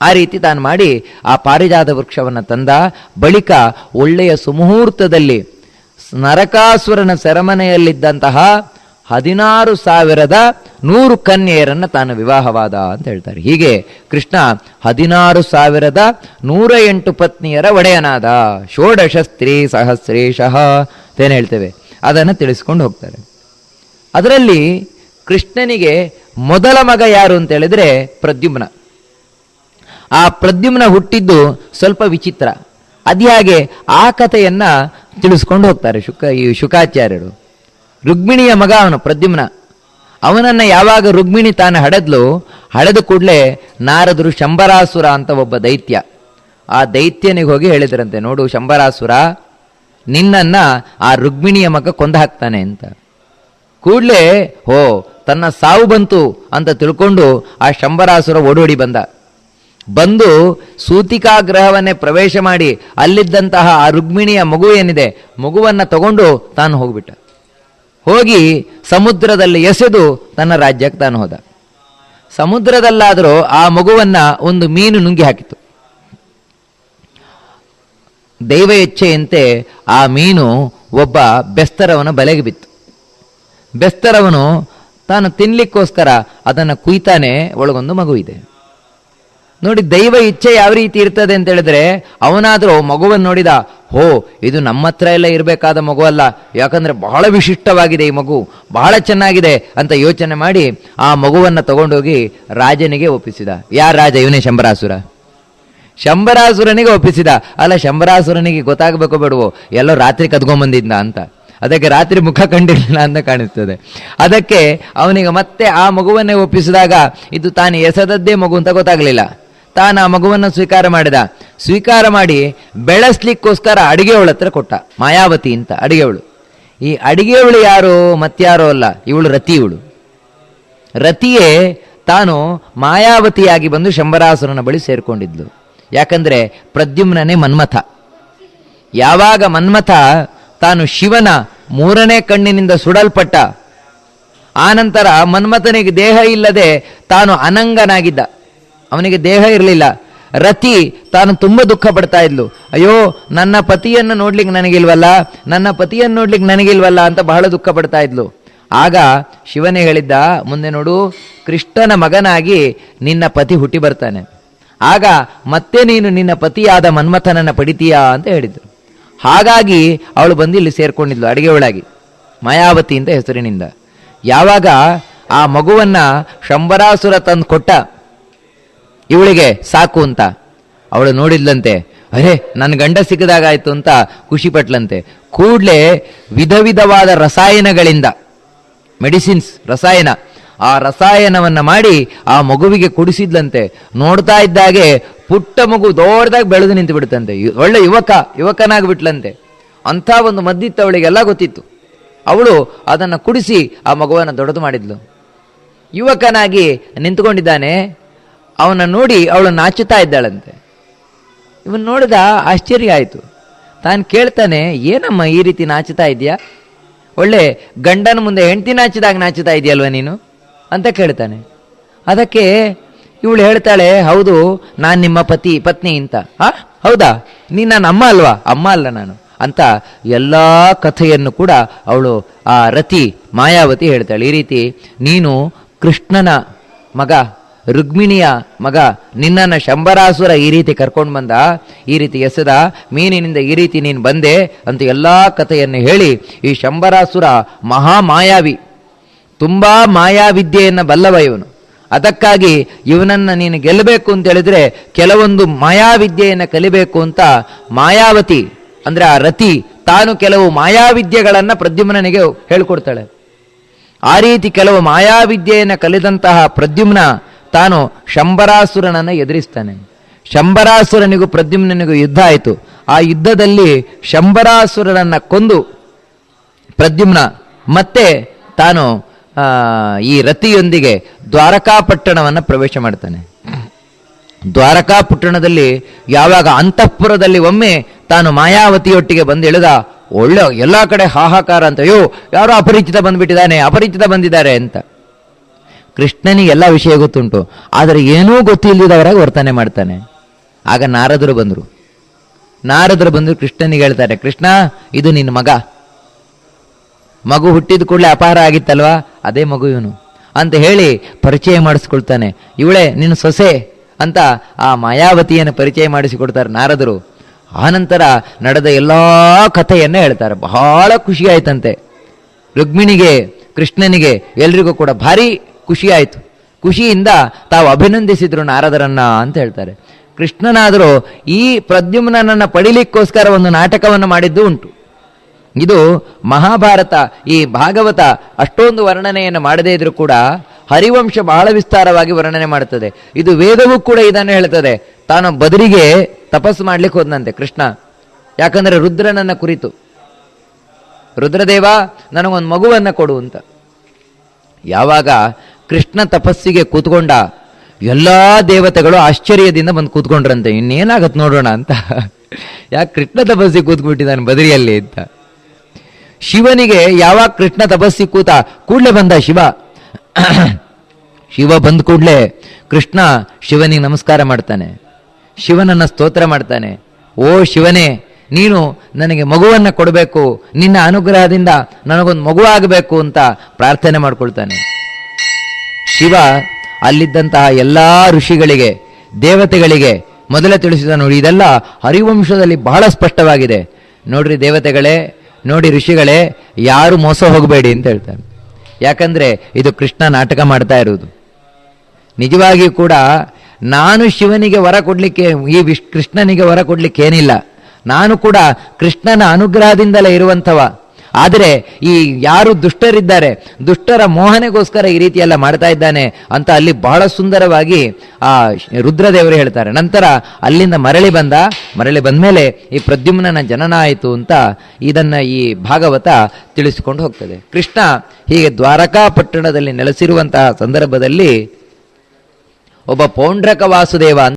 ಆ ರೀತಿ ತಾನು ಮಾಡಿ ಆ ಪಾರಿಜಾತ ವೃಕ್ಷವನ್ನು ತಂದ. ಬಳಿಕ ಒಳ್ಳೆಯ ಸುಮುಹೂರ್ತದಲ್ಲಿ ನರಕಾಸುರನ ಸೆರೆಮನೆಯಲ್ಲಿದ್ದಂತಹ ಹದಿನಾರು ಸಾವಿರದ ನೂರು ಕನ್ಯೆಯರನ್ನು ತಾನು ವಿವಾಹವಾದ ಅಂತ ಹೇಳ್ತಾರೆ. ಹೀಗೆ ಕೃಷ್ಣ ಹದಿನಾರು ಸಾವಿರದ ನೂರ ಎಂಟು ಪತ್ನಿಯರ ಒಡೆಯನಾದ ಷೋಡಶ ಸ್ತ್ರೀ ಸಹಸ್ರೇಶಃ ಅಂತೇನು ಹೇಳ್ತೇವೆ? ಅದನ್ನು ತಿಳಿಸ್ಕೊಂಡು ಹೋಗ್ತಾರೆ. ಅದರಲ್ಲಿ ಕೃಷ್ಣನಿಗೆ ಮೊದಲ ಮಗ ಯಾರು ಅಂತ ಹೇಳಿದ್ರೆ ಪ್ರದ್ಯುಮ್ನ. ಆ ಪ್ರದ್ಯುಮ್ನ ಹುಟ್ಟಿದ್ದು ಸ್ವಲ್ಪ ವಿಚಿತ್ರ. ಅದ್ಯಾಗೆ ಆ ಕಥೆಯನ್ನ ತಿಳಿಸ್ಕೊಂಡು ಹೋಗ್ತಾರೆ ಶುಕ, ಈ ಶುಕಾಚಾರ್ಯರು. ರುಕ್ಮಿಣಿಯ ಮಗ ಅವನು ಪ್ರದ್ಯುಮ್ನ. ಅವನನ್ನು ಯಾವಾಗ ರುಕ್ಮಿಣಿ ತಾನು ಹಡೆದ್ಲು, ಹಡೆದ ಕೂಡಲೇ ನಾರದರು ಶಂಬರಾಸುರ ಅಂತ ಒಬ್ಬ ದೈತ್ಯ. ಆ ದೈತ್ಯನಿಗೆ ಹೋಗಿ ಹೇಳಿದ್ರಂತೆ, ನೋಡು ಶಂಬರಾಸುರ, ನಿನ್ನನ್ನು ಆ ರುಕ್ಮಿಣಿಯ ಮಗ ಕೊಂದು ಹಾಕ್ತಾನೆ ಅಂತ. ಕೂಡಲೇ, ಹೋ, ತನ್ನ ಸಾವು ಬಂತು ಅಂತ ತಿಳ್ಕೊಂಡು ಆ ಶಂಬರಾಸುರ ಓಡೋಡಿ ಬಂದ. ಬಂದು ಸೂತಿಕಾಗ್ರಹವನ್ನೇ ಪ್ರವೇಶ ಮಾಡಿ ಅಲ್ಲಿದ್ದಂತಹ ಆ ರುಗ್ಮಿಣಿಯ ಮಗು ಏನಿದೆ, ಮಗುವನ್ನ ತಗೊಂಡು ತಾನು ಹೋಗ್ಬಿಟ್ಟ. ಹೋಗಿ ಸಮುದ್ರದಲ್ಲಿ ಎಸೆದು ತನ್ನ ರಾಜ್ಯಕ್ಕೆ ತಾನು ಹೋದ. ಸಮುದ್ರದಲ್ಲಾದರೂ ಆ ಮಗುವನ್ನ ಒಂದು ಮೀನು ನುಂಗಿ ಹಾಕಿತು ದೈವ ಇಚ್ಛೆಯಂತೆ ಆ ಮೀನು ಒಬ್ಬ ಬೆಸ್ತರವನ ಬಲೆಗೆ ಬಿತ್ತು. ಬೆಸ್ತರವನು ತಾನು ತಿನ್ಲಿಕ್ಕೋಸ್ಕರ ಅದನ್ನು ಕುಯ್ತಾನೆ ಒಳಗೊಂದು ಮಗು ಇದೆ ನೋಡಿ ದೈವ ಇಚ್ಛೆ ಯಾವ ರೀತಿ ಇರ್ತದೆ ಅಂತ ಹೇಳಿದ್ರೆ, ಅವನಾದರೂ ಮಗುವನ್ನು ನೋಡಿದ, ಹೋ, ಇದು ನಮ್ಮ ಹತ್ರ ಎಲ್ಲ ಇರಬೇಕಾದ ಮಗು ಅಲ್ಲ, ಯಾಕಂದ್ರೆ ಬಹಳ ವಿಶಿಷ್ಟವಾಗಿದೆ ಈ ಮಗು, ಬಹಳ ಚೆನ್ನಾಗಿದೆ ಅಂತ ಯೋಚನೆ ಮಾಡಿ ಆ ಮಗುವನ್ನು ತಗೊಂಡೋಗಿ ರಾಜನಿಗೆ ಒಪ್ಪಿಸಿದ. ಯಾರ ರಾಜ? ಇವನೇ ಶಂಬರಾಸುರ. ಶಂಬರಾಸುರನಿಗೆ ಒಪ್ಪಿಸಿದ. ಅಲ್ಲ, ಶಂಬರಾಸುರನಿಗೆ ಗೊತ್ತಾಗಬೇಕು ಬೇಡವೋ, ಎಲ್ಲೋ ರಾತ್ರಿ ಕದ್ಕೊಂಬಂದಿದ್ದ ಅಂತ. ಅದಕ್ಕೆ ರಾತ್ರಿ ಮುಖ ಕಂಡಿರಲಿಲ್ಲ ಅಂತ ಕಾಣಿಸ್ತದೆ. ಅದಕ್ಕೆ ಅವನಿಗೆ ಮತ್ತೆ ಆ ಮಗುವನ್ನೇ ಒಪ್ಪಿಸಿದಾಗ, ಇದು ತಾನು ಎಸೆದದ್ದೇ ಮಗು ಅಂತ ಗೊತ್ತಾಗಲಿಲ್ಲ. ತಾನು ಆ ಮಗುವನ್ನು ಸ್ವೀಕಾರ ಮಾಡಿದ. ಸ್ವೀಕಾರ ಮಾಡಿ ಬೆಳೆಸ್ಲಿಕ್ಕೋಸ್ಕರ ಅಡಿಗೆಯವಳ ಹತ್ರ ಕೊಟ್ಟ. ಮಾಯಾವತಿ ಅಂತ ಅಡಿಗೆವಳು. ಈ ಅಡಿಗೆಯವಳು ಯಾರು? ಮತ್ಯಾರೋ ಅಲ್ಲ. ಇವಳು ರತಿ ಇವಳು ರತಿಯೇ ತಾನು ಮಾಯಾವತಿಯಾಗಿ ಬಂದು ಶಂಬರಾಸುರನ ಬಳಿ ಸೇರ್ಕೊಂಡಿದ್ಲು. ಯಾಕಂದ್ರೆ ಪ್ರದ್ಯುಮ್ನೇ ಮನ್ಮಥ. ಯಾವಾಗ ಮನ್ಮಥ ತಾನು ಶಿವನ ಮೂರನೇ ಕಣ್ಣಿನಿಂದ ಸುಡಲ್ಪಟ್ಟ ಆನಂತರ ಮನ್ಮಥನಿಗೆ ದೇಹ ಇಲ್ಲದೆ ತಾನು ಅನಂಗನಾಗಿದ್ದ. ಅವನಿಗೆ ದೇಹ ಇರಲಿಲ್ಲ. ರತಿ ತಾನು ತುಂಬ ದುಃಖ ಪಡ್ತಾ ಇದ್ಲು. ಅಯ್ಯೋ, ನನ್ನ ಪತಿಯನ್ನು ನೋಡ್ಲಿಕ್ಕೆ ನನಗಿಲ್ವಲ್ಲ? ನನ್ನ ಪತಿಯನ್ನು ನೋಡ್ಲಿಕ್ಕೆ ನನಗಿಲ್ವಲ್ಲ ಅಂತ ಬಹಳ ದುಃಖ ಪಡ್ತಾ ಇದ್ಲು. ಆಗ ಶಿವನೇ ಹೇಳಿದ್ದ, ಮುಂದೆ ನೋಡು, ಕೃಷ್ಣನ ಮಗನಾಗಿ ನಿನ್ನ ಪತಿ ಹುಟ್ಟಿ ಬರ್ತಾನೆ. ಆಗ ಮತ್ತೆ ನೀನು ನಿನ್ನ ಪತಿಯಾದ ಮನ್ಮಥನನ್ನು ಪಡಿತೀಯಾ? ಅಂತ ಹೇಳಿದ್ರು. ಹಾಗಾಗಿ ಅವಳು ಬಂದು ಇಲ್ಲಿ ಸೇರ್ಕೊಂಡಿದ್ಲು, ಅಡಿಗೆ ಒಳಗಿ. ಮಾಯಾವತಿ ಅಂತ ಹೆಸರಿನಿಂದ. ಯಾವಾಗ ಆ ಮಗುವನ್ನ ಶಂಬರಾಸುರ ತಂದು ಕೊಟ್ಟ ಇವಳಿಗೆ ಸಾಕು ಅಂತ. ಅವಳು ನೋಡಿದ್ಲಂತೆ, ಅರೆ ನನ್ನ ಗಂಡ ಸಿಕ್ಕದಾಗಾಯ್ತು ಅಂತ ಖುಷಿ ಪಟ್ಲಂತೆ. ಕೂಡಲೇ ವಿಧ ವಿಧವಾದ ರಸಾಯನಗಳಿಂದ ಮೆಡಿಸಿನ್ಸ್ ರಸಾಯನ, ಆ ರಸಾಯನವನ್ನು ಮಾಡಿ ಆ ಮಗುವಿಗೆ ಕುಡಿಸಿದ್ಲಂತೆ. ನೋಡ್ತಾ ಇದ್ದಾಗೆ ಪುಟ್ಟ ಮಗು ದೊಡ್ಡದಾಗಿ ಬೆಳೆದು ನಿಂತು ಬಿಡುತ್ತಂತೆ ಒಳ್ಳೆ ಯುವಕ, ಯುವಕನಾಗ್ಬಿಟ್ಲಂತೆ. ಅಂಥ ಒಂದು ಮದ್ದಿತ್ತು ಅವಳಿಗೆಲ್ಲ ಗೊತ್ತಿತ್ತು. ಅವಳು ಅದನ್ನು ಕುಡಿಸಿ ಆ ಮಗುವನ್ನು ದೊಡ್ಡದು ಮಾಡಿದ್ಲು. ಯುವಕನಾಗಿ ನಿಂತುಕೊಂಡಿದ್ದಾನೆ. ಅವನ ನೋಡಿ ಅವಳು ನಾಚುತ್ತಾ ಇದ್ದಾಳಂತೆ. ಇವನು ನೋಡಿದ ಆಶ್ಚರ್ಯ ಆಯಿತು. ತಾನು ಕೇಳ್ತಾನೆ, ಏನಮ್ಮ ಈ ರೀತಿ ನಾಚುತ್ತಾ ಇದೆಯಾ? ಒಳ್ಳೆ ಗಂಡನ ಮುಂದೆ ಹೆಂಡತಿ ನಾಚಿದಾಗ ನಾಚುತ್ತಾ ಇದೆಯಲ್ವ ನೀನು? ಅಂತ ಕೇಳ್ತಾನೆ. ಅದಕ್ಕೆ ಇವಳು ಹೇಳ್ತಾಳೆ, ಹೌದು, ನಾನು ನಿಮ್ಮ ಪತಿ, ಪತ್ನಿ ಅಂತ ಆ, ಹೌದಾ? ನೀನು ನನ್ನ ಅಮ್ಮ ಅಲ್ವಾ? ಅಮ್ಮ ಅಲ್ಲ ನಾನು. ಅಂತ ಎಲ್ಲ ಕಥೆಯನ್ನು ಕೂಡ ಅವಳು ಆ ರತಿ ಮಾಯಾವತಿ ಹೇಳ್ತಾಳೆ. ಈ ರೀತಿ ನೀನು ಕೃಷ್ಣನ ಮಗ ರುಕ್ಮಿಣಿಯ ಮಗ, ನಿನ್ನನ್ನು ಶಂಬರಾಸುರ ಈ ರೀತಿ ಕರ್ಕೊಂಡು ಬಂದ, ಈ ರೀತಿ ಎಸೆದ, ಮೀನಿನಿಂದ ಈ ರೀತಿ ನೀನು ಬಂದೆ ಅಂತ ಎಲ್ಲ ಕಥೆಯನ್ನು ಹೇಳಿ, ಈ ಶಂಬರಾಸುರ ಮಹಾ ಮಾಯಾವಿ ತುಂಬಾ ಮಾಯಾವಿದ್ಯೆಯನ್ನು ಬಲ್ಲವ ಇವನು. ಅದಕ್ಕಾಗಿ ಇವನನ್ನು ನೀನು ಗೆಲ್ಲಬೇಕು ಅಂತ ಹೇಳಿದ್ರೆ ಕೆಲವೊಂದು ಮಾಯಾವಿದ್ಯೆಯನ್ನು ಕಲಿಬೇಕು ಅಂತ ಮಾಯಾವತಿ, ಅಂದರೆ ಆ ರತಿ, ತಾನು ಕೆಲವು ಮಾಯಾವಿದ್ಯೆಗಳನ್ನು ಪ್ರದ್ಯುಮ್ನನಿಗೆ ಹೇಳ್ಕೊಡ್ತಾಳೆ. ಆ ರೀತಿ ಕೆಲವು ಮಾಯಾವಿದ್ಯೆಯನ್ನು ಕಲಿದಂತಹ ಪ್ರದ್ಯುಮ್ನ ತಾನು ಶಂಬರಾಸುರನನ್ನು ಎದುರಿಸ್ತಾನೆ. ಶಂಬರಾಸುರನಿಗೂ ಪ್ರದ್ಯುಮ್ನನಿಗೂ ಯುದ್ಧ ಆಯಿತು. ಆ ಯುದ್ಧದಲ್ಲಿ ಶಂಬರಾಸುರನನ್ನು ಕೊಂದು ಪ್ರದ್ಯುಮ್ನ, ಮತ್ತೆ ತಾನು ಈ ರತಿಯೊಂದಿಗೆ ದ್ವಾರಕಾಪಟ್ಟಣವನ್ನು ಪ್ರವೇಶ ಮಾಡ್ತಾನೆ. ದ್ವಾರಕಾಪಟ್ಟಣದಲ್ಲಿ ಯಾವಾಗ ಅಂತಃಪುರದಲ್ಲಿ ಒಮ್ಮೆ ತಾನು ಮಾಯಾವತಿಯೊಟ್ಟಿಗೆ ಬಂದು ಇಳಿದ ಒಳ್ಳೆ ಎಲ್ಲ ಕಡೆ ಹಾಹಾಕಾರ ಅಂತ ಅಯ್ಯೋ ಯಾರೋ ಅಪರಿಚಿತ ಬಂದ್ಬಿಟ್ಟಿದ್ದಾನೆ, ಅಪರಿಚಿತ ಬಂದಿದ್ದಾರೆ ಅಂತ. ಕೃಷ್ಣನಿಗೆ ಎಲ್ಲ ವಿಷಯ ಗೊತ್ತುಂಟು. ಆದರೆ ಏನೂ ಗೊತ್ತಿಲ್ಲದವರಾಗಿ ವರ್ತನೆ ಮಾಡ್ತಾನೆ. ಆಗ ನಾರದರು ಬಂದರು. ನಾರದರು ಬಂದರು ಕೃಷ್ಣನಿಗೆ ಹೇಳ್ತಾರೆ, ಕೃಷ್ಣ, ಇದು ನಿನ್ನ ಮಗ. ಮಗು ಹುಟ್ಟಿದ ಕೂಡಲೇ ಅಪಾರ ಆಗಿತ್ತಲ್ವಾ? ಅದೇ ಮಗು ಇವನು. ಅಂತ ಹೇಳಿ ಪರಿಚಯ ಮಾಡಿಸ್ಕೊಳ್ತಾನೆ. ಇವಳೆ, ನಿನ್ನ ಸೊಸೆ. ಅಂತ ಆ ಮಾಯಾವತಿಯನ್ನು ಪರಿಚಯ ಮಾಡಿಸಿಕೊಡ್ತಾರೆ ನಾರದರು. ಆನಂತರ ನಡೆದ ಎಲ್ಲ ಕಥೆಯನ್ನು ಹೇಳ್ತಾರೆ. ಬಹಳ ಖುಷಿ ಆಯ್ತಂತೆ. ರುಕ್ಮಿಣಿಗೆ, ಕೃಷ್ಣನಿಗೆ ಎಲ್ರಿಗೂ ಕೂಡ ಭಾರಿ ಖುಷಿ ಆಯಿತು ಖುಷಿಯಿಂದ ತಾವು ಅಭಿನಂದಿಸಿದ್ರು ನಾರದರನ್ನ ಅಂತ ಹೇಳ್ತಾರೆ. ಕೃಷ್ಣನಾದರೂ ಈ ಪ್ರದ್ಯುಮ್ನನ್ನ ಪಡಿಲಿಕ್ಕೋಸ್ಕರ ಒಂದು ನಾಟಕವನ್ನು ಮಾಡಿದ್ದು ಉಂಟು. ಇದು ಮಹಾಭಾರತ, ಈ ಭಾಗವತ ಅಷ್ಟೊಂದು ವರ್ಣನೆಯನ್ನು ಮಾಡದೇ ಇದ್ರೂ ಕೂಡ ಹರಿವಂಶ ಬಹಳ ವಿಸ್ತಾರವಾಗಿ ವರ್ಣನೆ ಮಾಡುತ್ತದೆ ಇದು ವೇದವೂ ಕೂಡ ಇದನ್ನು ಹೇಳ್ತದೆ. ತಾನು ಬದರಿಗೆ ತಪಸ್ಸು ಮಾಡ್ಲಿಕ್ಕೆ ಹೋದ್ನಂತೆ ಕೃಷ್ಣ. ಯಾಕಂದ್ರೆ ರುದ್ರನನ್ನ ಕುರಿತು. ರುದ್ರದೇವ, ನನಗೊಂದು ಮಗುವನ್ನ ಕೊಡು ಅಂತ. ಯಾವಾಗ ಕೃಷ್ಣ ತಪಸ್ಸಿಗೆ ಕೂತ್ಕೊಂಡ ಎಲ್ಲ ದೇವತೆಗಳು ಆಶ್ಚರ್ಯದಿಂದ ಬಂದು ಕೂತ್ಕೊಂಡ್ರಂತೆ. ಇನ್ನೇನಾಗತ್ತೆ ನೋಡೋಣ ಅಂತ. ಯಾಕೆ ಕೃಷ್ಣ ತಪಸ್ಸಿಗೆ ಕೂತ್ಬಿಟ್ಟಿದ್ದಾನೆ ಬದರಿಯಲ್ಲಿ ಅಂತ. ಶಿವನಿಗೆ ಯಾವಾಗ ಕೃಷ್ಣ ತಪಸ್ಸಿ ಕೂತ ಕೂಡ್ಲೆ ಬಂದ ಶಿವ? ಶಿವ ಬಂದ ಕೂಡ್ಲೆ ಕೃಷ್ಣ ಶಿವನಿಗೆ ನಮಸ್ಕಾರ ಮಾಡ್ತಾನೆ. ಶಿವನನ್ನ ಸ್ತೋತ್ರ ಮಾಡ್ತಾನೆ. ಓ ಶಿವನೇ, ನೀನು ನನಗೆ ಮಗುವನ್ನ ಕೊಡಬೇಕು. ನಿನ್ನ ಅನುಗ್ರಹದಿಂದ ನನಗೊಂದು ಮಗು ಆಗಬೇಕು ಅಂತ ಪ್ರಾರ್ಥನೆ ಮಾಡ್ಕೊಳ್ತಾನೆ. ಶಿವ ಅಲ್ಲಿದ್ದಂತಹ ಎಲ್ಲ ಋಷಿಗಳಿಗೆ, ದೇವತೆಗಳಿಗೆ ಮೊದಲೇ ತಿಳಿಸಿದ ನೋಡಿ, ಇದೆಲ್ಲ ಹರಿವಂಶದಲ್ಲಿ ಬಹಳ ಸ್ಪಷ್ಟವಾಗಿದೆ. ನೋಡ್ರಿ ದೇವತೆಗಳೇ, ನೋಡಿ ಋಷಿಗಳೇ, ಯಾರು ಮೋಸ ಹೋಗಬೇಡಿ ಅಂತ ಹೇಳ್ತಾರೆ. ಯಾಕಂದರೆ ಇದು ಕೃಷ್ಣ ನಾಟಕ ಮಾಡ್ತಾ ಇರುವುದು. ನಿಜವಾಗಿಯೂ ಕೂಡ ನಾನು ಶಿವನಿಗೆ ವರ ಕೊಡಲಿಕ್ಕೆ, ಈ ವಿಶ್, ಕೃಷ್ಣನಿಗೆ ವರ ಕೊಡ್ಲಿಕ್ಕೆ ಏನಿಲ್ಲ ನಾನು ಕೂಡ ಕೃಷ್ಣನ ಅನುಗ್ರಹದಿಂದಲೇ ಇರುವಂಥವ. ಆದರೆ ಈ ಯಾರು ದುಷ್ಟರಿದ್ದಾರೆ, ದುಷ್ಟರ ಮೋಹನೆಗೋಸ್ಕರ ಈ ರೀತಿ ಎಲ್ಲ ಮಾಡ್ತಾ ಇದ್ದಾನೆ ಅಂತ ಅಲ್ಲಿ ಬಹಳ ಸುಂದರವಾಗಿ ಆ ರುದ್ರದೇವರು ಹೇಳ್ತಾರೆ. ನಂತರ ಅಲ್ಲಿಂದ ಮರಳಿ ಬಂದ, ಮರಳಿ ಬಂದ್ಮೇಲೆ ಈ ಪ್ರದ್ಯುಮ್ನನ ಜನನ ಆಯಿತು ಅಂತ ಇದನ್ನ ಈ ಭಾಗವತ ತಿಳಿಸಿಕೊಂಡು ಹೋಗ್ತದೆ. ಕೃಷ್ಣ ಹೀಗೆ ದ್ವಾರಕಾ ಪಟ್ಟಣದಲ್ಲಿ ನೆಲೆಸಿರುವಂತಹ ಸಂದರ್ಭದಲ್ಲಿ ಒಬ್ಬ ಪೌಂಡ್ರಕ ವಾಸುದೇವ